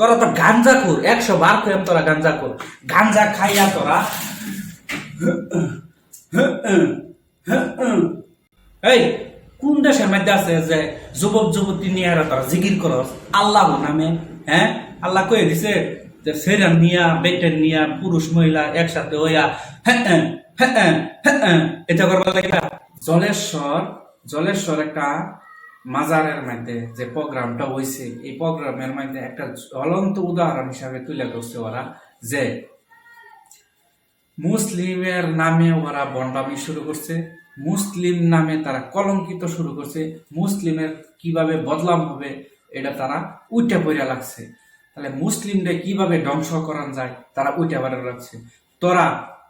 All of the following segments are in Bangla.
তোরা তো গাঞ্জা খুর, একশো বার কইম তোরা গাঞ্জা খুর। গাঞ্জা খাইয়া তোরা। এই, কোন দেশের মধ্যে আছে যে যুবক যুবতী নিয়ে এরা তোরা জিগির করস? আল্লাহ নামে হ্যাঁ? আল্লাহ কয়ে দিছে যে সেরাম নিয়া বেটেন নিয়া, পুরুষ মহিলা একসাথে হইয়া হ্যাঁ হ্যাঁ হ্যাঁ হ্যাঁ এটা করবার লাগে জলেশ্বর জলেশ্বর একটা মাজারের মধ্যে যে প্রোগ্রামটা হয়েছে এই প্রোগ্রামের মধ্যে একটা জ্বলন্ত উদাহরণ হিসাবে তুলে ধরছে ওরা যে মুসলিমের নামে ওরা বন্ডামি শুরু করছে, মুসলিম নামে তারা কলঙ্কিত শুরু করছে, মুসলিমের কীভাবে বদলাম হবে এটা তারা উইটা পড়ে লাগছে। তাহলে মুসলিমদের কীভাবে ধ্বংস করান যায় তারা উইটা পড়ে লাগছে। তোরা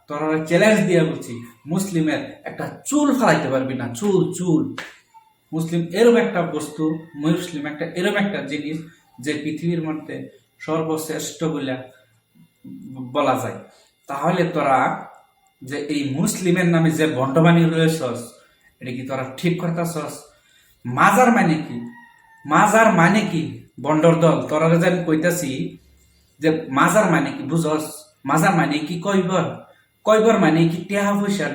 তোরা চ্যালেঞ্জ দিয়ে বলছি, মুসলিমের একটা চুল ফালাইতে পারবি না, চুল চুল। মুসলিম এরম একটা বস্তু, মুসলিম একটা এরম একটা জিনিস যে পৃথিবীর মধ্যে সর্বশ্রেষ্ঠ বলে বলা যায়। তাহলে তোরা যে এই মুসলিমের নামে যে বন্টবাণী রয়েছস, এটা কি তোরা ঠিক করতেছস? মাজার মানে কি? মাজার মানে কি? বন্ডর দল, তোরা যে আমি কইতাছি যে মাজার মানে কি বুঝস মাজার মানে কি কইবর কইবর মানে কি টেহা পয়সা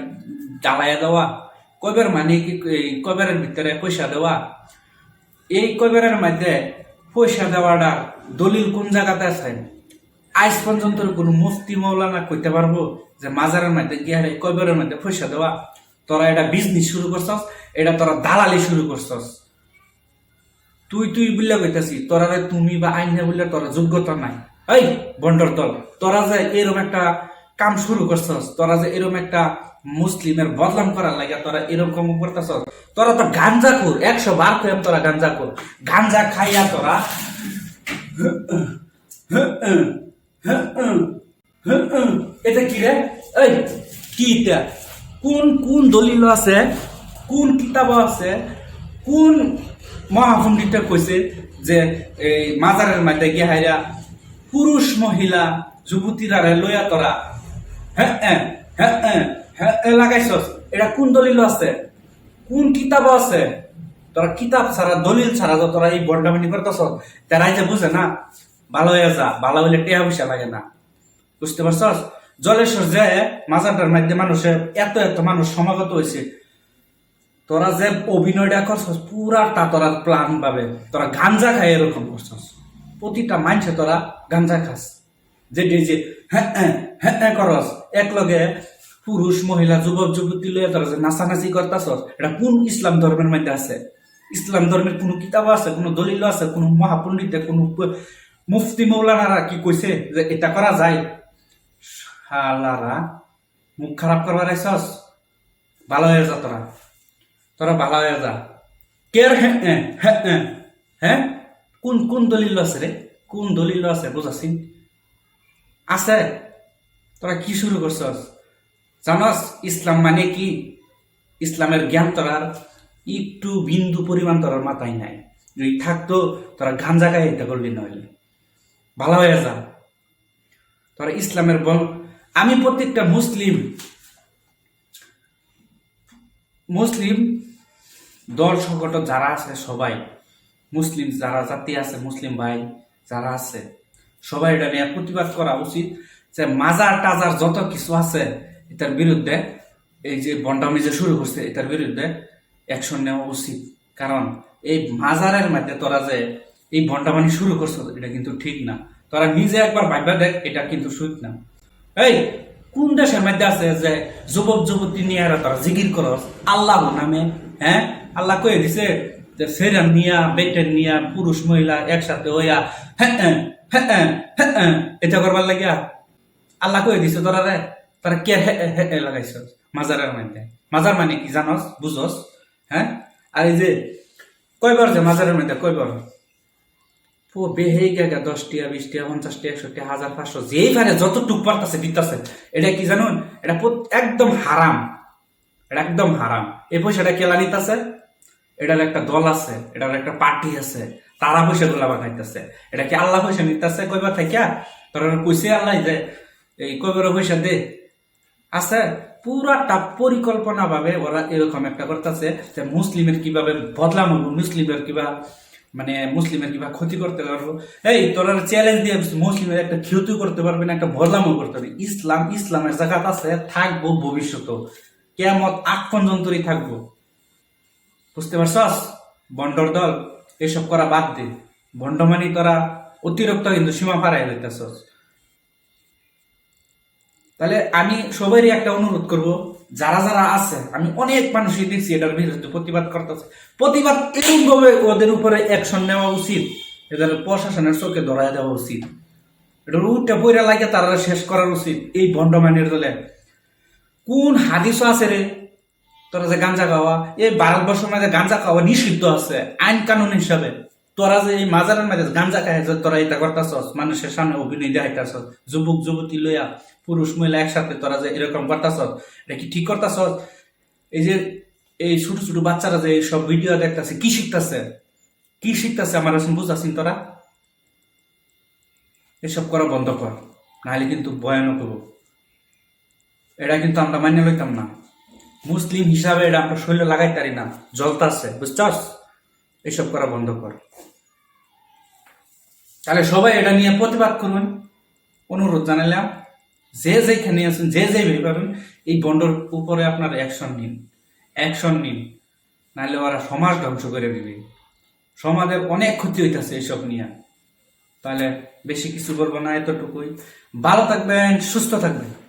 জ্বালাইয়া দেওয়া? কইবার মানে কি কইবারের ভিতরে পয়সা দেওয়া? এই কইবারের মধ্যে পয়সা দেওয়াটা দলিল কোন জায়গাতে আছে? আজ পর্যন্ত কোনো মুফতি মৌলানা কইতে পারব যে মাজারের মধ্যে গিয়ে এই কইবারের মধ্যে পয়সা দেওয়া? তোরা এটা বিজনেস শুরু করছস, এটা তোরা দালালি শুরু করছস। তুই তুই বললে কইতাছি, তোরা তুমি বা আইনে বললে তোরা যোগ্যতা নাই। এই বন্ডর দল, তোরা যে এরকম একটা কাম শুরু করছস, তোরা যে এরকম একটা মুসলিমের বদলাম করার লাগে তোরা এরকম করতেছস, তোরা তো গাঞ্জা খুর, একশো বার কইম তোরা গাঞ্জা খুর। গাঞ্জা খাইয়া তোরা এটা কি রে? এই, কি এটা? কোন কোন দলিল আছে? কোন কিতাব আছে? কোন মহাপণ্ডিতটা কইছে যে এই মাজারের মধ্যে গিয়ে হাইরা পুরুষ মহিলা যুবতীরা লইয়া তোরা হ্যাঁ হ্যাঁ হ্যাঁ হ্যাঁ হ্যাঁ লাগাইছস। এটা কোন দলিল আছে? কোন কিতাব আছে? তোরা কিতাব ছাড়া, দলিল ছাড়া তো তোরা এই বন্ডামিনি করতেছ তারাই যে বুঝে না। ভালো হয়ে যা, ভালো হইলে টেহা পয়সা লাগে না। বুঝতে পারছস? জলেশ্বর যে মাজারটার মধ্যে মানুষে এত এত মানুষ সমাগত হয়েছে, তোরা যে অভিনয়টা করছস, পুরাটা তোরা প্ল্যান পাবে তোরা গাঞ্জা খাই এরকম করছস। প্রতিটা মানছে তোরা গাঞ্জা খাস। যে যে হ্যাঁ হ্যাঁ। হ্যাঁ হ্যাঁ করস। এক পুরুষ, মহিলা, যুবক, যুবতী লইয়া তোরা যে নাচানাচি করতাছস, এটা কোন ইসলাম ধর্মের মধ্যে আছে? ইসলাম ধর্মের কোনো কিতাব আছে, কোনো দলিল আছে, কোনো মহাপণ্ডিতে, কোনো মুফতি মৌলানারা কি কইছে যে এটা করা যায়? হালারা মুখ খারাপ করবার আইসস ভালো হয়ে যা তোরা। তোরা ভালো হয়ে যা। কের হ্যাঁ হ্যাঁ হ্যাঁ কোন কোন দলিল আছে রে? কোন দলিল আছে? বুঝাছি আছে? তোরা কি শুরু করছস? জানস ইসলাম মানে কি? ইসলামের জ্ঞান তোরার একটু বিন্দু পরিমাণ তোরার মাথায় নাই। যদি থাকতো, তোরা গাঞ্জা গায়ে এটা করলি নইলে। ভালো হয়ে যা। তোরা ইসলামের বল। আমি প্রত্যেকটা মুসলিম মুসলিম দল সংগঠন যারা আছে সবাই, মুসলিম যারা জাতি আছে, মুসলিম ভাই যারা আছে, সবাই এটা নিয়ে প্রতিবাদ করা উচিত। যে মাজার টাজার যত কিছু আছে এটার বিরুদ্ধে এই যে বন্ডামি যে শুরু করছে এটার বিরুদ্ধে অ্যাকশন নেওয়া উচিত। কারণ এই মাজারের মধ্যে তোরা যে এই বন্ডামানি শুরু করছ এটা কিন্তু ঠিক না। তোরা নিজে একবার ভাববা দেখ এটা কিন্তু ঠিক না। এই কোন দেশের মধ্যে আছে যে যুবক যুবতী নিয়ে তোরা জিগির করস? আল্লাহ নামে হ্যাঁ? আল্লাহ কয়ে দিছে যে সেরাম নিয়া বেটেন নিয়া পুরুষ মহিলা একসাথে হইয়া হ্যাঁ হ্যাঁ, হ্যাঁ হ্যাঁ, এটা করবার লাগিয়া আল্লাহ কয়ে দিছে, তোরা রে, তারা কে লাগাইছ মাজারের মধ্যে। মাজার মানে কি জানস, বুঝস হ্যাঁ? আর এই যে, কয়বার যে মাজারের মধ্যে, কয়বার? ও বেহেই গেগা দশ টিয়া বিশ টিয়া হাজার পাঁচশো, যেই পারে যত টুক পারতাছে দিতাছে। এটা কি জানুন? এটা একদম হারাম। এটা একদম হারাম। এই পয়সাটা কেলা নিতাছে? এটার একটা দল আছে, এটার একটা পার্টি আছে, তারা পয়সা গুলা বানাইতেছে। এটা কি আল্লাহ পয়সা নিতেছে? কইবার থাকিয়া তোরা কইছে আল্লাহ যে এই কইবার পয়সা দে। আছে পুরাটা পরিকল্পনা ভাবে ওরা এরকম একটা করতেছে যে মুসলিমের কীভাবে বদলাম মুসলিমের কিবা মানে মুসলিমের কিবা ক্ষতি করতে পারব। এই, তোরা চ্যালেঞ্জ দিয়ে মুসলিমের একটা ক্ষতি করতে পারবে না, একটা বদলামও করতে পারবে। ইসলাম, ইসলামের জায়গাত আছে, থাকব ভবিষ্যৎ কেমত আগ পর্যন্তই থাকব। বুঝতে পারছস? বন্ডর দল, এসব করা বাদ দে। বন্ডমানি তোরা অতিরিক্ত কিন্তু সীমা পাড়াই হইতেছস। তাহলে আমি সবারই একটা অনুরোধ করব, যারা যারা আছে, আমি অনেক মানুষই দেখছি এটার বিরুদ্ধে প্রতিবাদ করতেছে। প্রতিবাদ এরকম ভাবে ওদের উপরে অ্যাকশন নেওয়া উচিত, এদের প্রশাসনের চোখে ধরায় দেওয়া উচিত। এটা উঠটা পয়রা লাগে তারা শেষ করার উচিত, এই ভণ্ডমানের দলে। কোন হাদিস আছে রে? তোরা যে গাঞ্জা খাওয়া, এই ভারতবর্ষের মাঝে গাঞ্জা খাওয়া নিষিদ্ধ আছে, আইন কানুন হিসাবে। তোরা যে এই মাজারের মাঝে গাঞ্জা খায়, যে তোরা এটা করতেছস, মানুষের সামনে অভিনয় দেখাইতেছস, যুবক যুবতী লইয়া পুরুষ মহিলা একসাথে তোরা যে এরকম করতেছস, এটা কি ঠিক করতেছস? এই যে এই ছোট ছোট বাচ্চারা যে সব ভিডিও দেখতেছে, কি শিখতেছে? কি শিখতেছে আমার এখন বুঝাচ্ছিস তোরা? এসব করা বন্ধ কর, নাহলে কিন্তু ভয়ানক হব। এটা কিন্তু আমরা মান্য লইতাম না। মুসলিম হিসাবে এটা আমরা শরীরে লাগাইতারি না, জ্বলতাছে, বুঝছস? এসব করা বন্ধ কর। তাহলে সবাই এটা নিয়ে প্রতিবাদ করুন অনুরোধ জানালাম, যে যেখানে আছেন, যে যে পাবেন, এই বন্ডর উপরে আপনার অ্যাকশন নিন। অ্যাকশন নিন। নাহলে ওরা সমাজ ধ্বংস করে দিবে। সমাজের অনেক ক্ষতি হইতেছে এসব নিয়ে। তাহলে বেশি কিছু করব না, এতটুকুই। ভালো থাকবেন, সুস্থ থাকবেন।